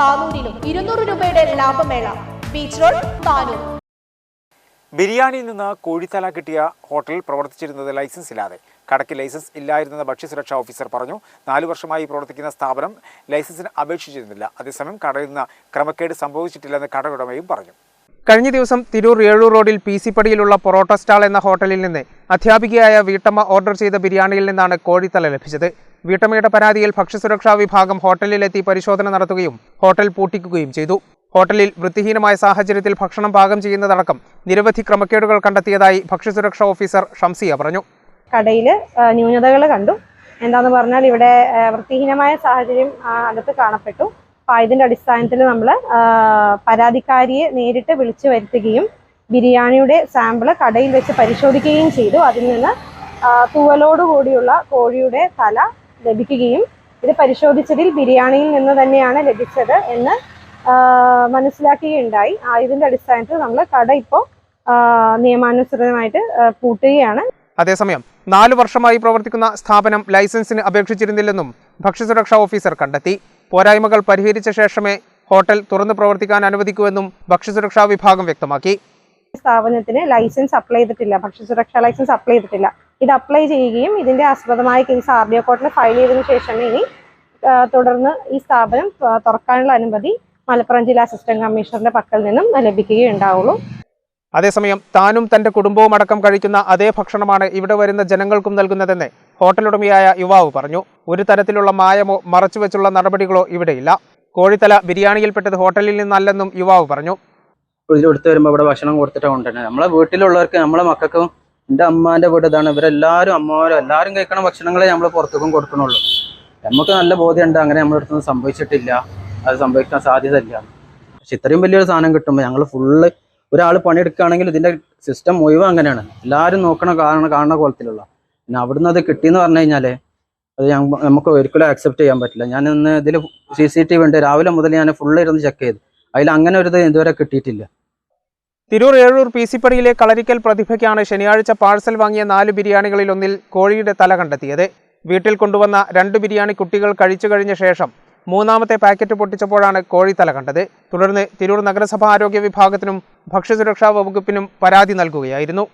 താനൂരിലും ഇരുന്നൂറ് രൂപയുടെ ലാഭമേള. Beach road Tanur. ബിരിയാണിയിൽ നിന്ന് കോഴിത്തല കിട്ടിയ ഹോട്ടൽ പ്രവർത്തിച്ചിരുന്നത് ലൈസൻസ് ഇല്ലാതെ. കടയ്ക്ക് ലൈസൻസ് ഇല്ലായിരുന്നെന്ന് ഭക്ഷ്യസുരക്ഷാ ഓഫീസർ പറഞ്ഞു. നാലു വർഷമായി പ്രവർത്തിക്കുന്ന സ്ഥാപനം ലൈസൻസിന് അപേക്ഷിച്ചിരുന്നില്ല. അതേസമയം കടയിൽ നിന്ന് ക്രമക്കേട് സംഭവിച്ചിട്ടില്ലെന്ന് കടയുടമയും പറഞ്ഞു. കഴിഞ്ഞ ദിവസം തിരൂർ ഏഴൂർ റോഡിൽ പി സി പടിയിലുള്ള പൊറോട്ട സ്റ്റാൾ എന്ന ഹോട്ടലിൽ നിന്ന് അധ്യാപികയായ വീട്ടമ്മ ഓർഡർ ചെയ്ത ബിരിയാണിയിൽ നിന്നാണ് കോഴിത്തല ലഭിച്ചത്. വീട്ടമ്മയുടെ പരാതിയിൽ ഭക്ഷ്യസുരക്ഷാ വിഭാഗം ഹോട്ടലിലെത്തി പരിശോധന നടത്തുകയും ഹോട്ടൽ പൂട്ടിക്കുകയും ചെയ്തു. ഹോട്ടലിൽ വൃത്തിഹീനമായ സാഹചര്യത്തിൽ ഭക്ഷണം പാകം ചെയ്യുന്നതടക്കം നിരവധി ക്രമക്കേടുകൾ കണ്ടെത്തിയതായി ഭക്ഷ്യസുരക്ഷാ ഓഫീസർ ഷംസിയ പറഞ്ഞു. കടയിൽ ന്യൂനതകൾ കണ്ടു. എന്താന്ന് പറഞ്ഞാൽ ഇവിടെ വൃത്തിഹീനമായ സാഹചര്യം അകത്ത് കാണപ്പെട്ടു. അപ്പോൾ ഇതിന്റെ അടിസ്ഥാനത്തിൽ നമ്മൾ പരാതിക്കാരിയെ നേരിട്ട് വിളിച്ചു വരുത്തുകയും ബിരിയാണിയുടെ സാമ്പിൾ കടയിൽ വെച്ച് പരിശോധിക്കുകയും ചെയ്തു. അതിൽ നിന്ന് തൂവലോടുകൂടിയുള്ള കൂടിയുള്ള കോഴിയുടെ തല ലഭിക്കുകയും ഇത് പരിശോധിച്ചതിൽ ബിരിയാണിയിൽ നിന്ന് തന്നെയാണ് ലഭിച്ചത് എന്ന് മനസ്സിലാക്കുകയുണ്ടായി. ആ, ഇതിന്റെ അടിസ്ഥാനത്തിൽ നമ്മൾ കട ഇപ്പോൾ നിയമാനുസൃതമായിട്ട് പൂട്ടുകയാണ്. അതേസമയം നാലു വർഷമായി പ്രവർത്തിക്കുന്ന സ്ഥാപനം ലൈസൻസിന് അപേക്ഷിച്ചിരുന്നില്ലെന്നും ഭക്ഷ്യസുരക്ഷാ ഓഫീസർ കണ്ടെത്തി. പോരായ്മകൾ പരിഹരിച്ച ശേഷമേ ഹോട്ടൽ തുറന്നു പ്രവർത്തിക്കാൻ അനുവദിക്കുമെന്നും ഭക്ഷ്യസുരക്ഷാ വിഭാഗം വ്യക്തമാക്കി. സ്ഥാപനത്തിന് ലൈസൻസ് അപ്ലൈ ചെയ്തിട്ടില്ല. ഭക്ഷ്യസുരക്ഷാ ലൈസൻസ് അപ്ലൈ ചെയ്തിട്ടില്ല. ഇത് അപ്ലൈ ചെയ്യുകയും ഇതിന്റെ ആസ്പദമായ കേസ് ആർ ഡി ഒ കോർട്ടിൽ ഫയൽ ചെയ്തതിനു ശേഷമേ ഇനി തുടർന്ന് ഈ സ്ഥാപനം തുറക്കാനുള്ള അനുമതി മലപ്പുറം ജില്ലാ അസിസ്റ്റന്റ് കമ്മീഷണറുടെ പക്കൽ നിന്നും ലഭിക്കുകയുണ്ടാവുള്ളൂ. അതേസമയം താനും തന്റെ കുടുംബവും അടക്കം കഴിക്കുന്ന അതേ ഭക്ഷണമാണ് ഇവിടെ വരുന്ന ജനങ്ങൾക്കും നൽകുന്നതെന്ന് ഹോട്ടലുടമയായ യുവാവ് പറഞ്ഞു. ഒരു തരത്തിലുള്ള മായമോ മറച്ചുവെച്ചുള്ള നടപടികളോ ഇവിടെയില്ല. കോഴിത്തല ബിരിയാണിയിൽപ്പെട്ടത് ഹോട്ടലിൽ നിന്നല്ലെന്നും യുവാവ് പറഞ്ഞു. ഇതിലെടുത്ത് വരുമ്പോൾ ഇവിടെ ഭക്ഷണം കൊടുത്തിട്ടാണ് കൊണ്ടുവരുന്നത്. നമ്മളെ വീട്ടിലുള്ളവർക്ക് നമ്മളെ മക്കൾക്കും എന്റെ അമ്മാന്റെ വീട് ഇതാണ്. ഇവരെല്ലാവരും അമ്മമാരും എല്ലാവരും കഴിക്കണ ഭക്ഷണങ്ങളെ നമ്മൾ പുറത്തേക്കും കൊടുക്കണുള്ളൂ. നമുക്ക് നല്ല ബോധ്യമുണ്ട്. അങ്ങനെ നമ്മുടെ അടുത്തൊന്നും സംഭവിച്ചിട്ടില്ല. അത് സംഭവിക്കാൻ സാധ്യതയില്ല. പക്ഷെ ഇത്രയും വലിയൊരു സാധനം കിട്ടുമ്പോൾ ഞങ്ങൾ ഫുള്ള് ഒരാൾ പണിയെടുക്കുകയാണെങ്കിൽ ഇതിന്റെ സിസ്റ്റം മുഴുവൻ അങ്ങനെയാണ്. എല്ലാവരും നോക്കണ കാണണ കാണുന്ന കോലത്തിലുള്ള. പിന്നെ അവിടുന്ന് അത് കിട്ടിയെന്ന് പറഞ്ഞു കഴിഞ്ഞാൽ അത് നമുക്ക് ഒരിക്കലും ആക്സെപ്റ്റ് ചെയ്യാൻ പറ്റില്ല. ഞാൻ ഇന്ന് ഇതിൽ സി സി ടി വി ഉണ്ട്. രാവിലെ മുതൽ ഞാൻ ഫുള്ള് ഇരുന്ന് ചെക്ക് ചെയ്തു. അതിൽ അങ്ങനെ ഒരു ഇത് ഇതുവരെ കിട്ടിയിട്ടില്ല. തിരൂർ ഏഴൂർ പി സിപ്പടിയിലെ കളരിക്കൽ പ്രതിഭയ്ക്കാണ് ശനിയാഴ്ച പാഴ്സൽ വാങ്ങിയ നാല് ബിരിയാണികളിൽ ഒന്നിൽ കോഴിയുടെ തല കണ്ടെത്തിയത്. വീട്ടിൽ കൊണ്ടുവന്ന രണ്ട് ബിരിയാണി കുട്ടികൾ കഴിച്ചു കഴിഞ്ഞ ശേഷം മൂന്നാമത്തെ പാക്കറ്റ് പൊട്ടിച്ചപ്പോഴാണ് കോഴി തല കണ്ടത്. തുടർന്ന് തിരൂർ നഗരസഭാ ആരോഗ്യ വിഭാഗത്തിനും ഭക്ഷ്യസുരക്ഷാ വകുപ്പിനും പരാതി നൽകുകയായിരുന്നു.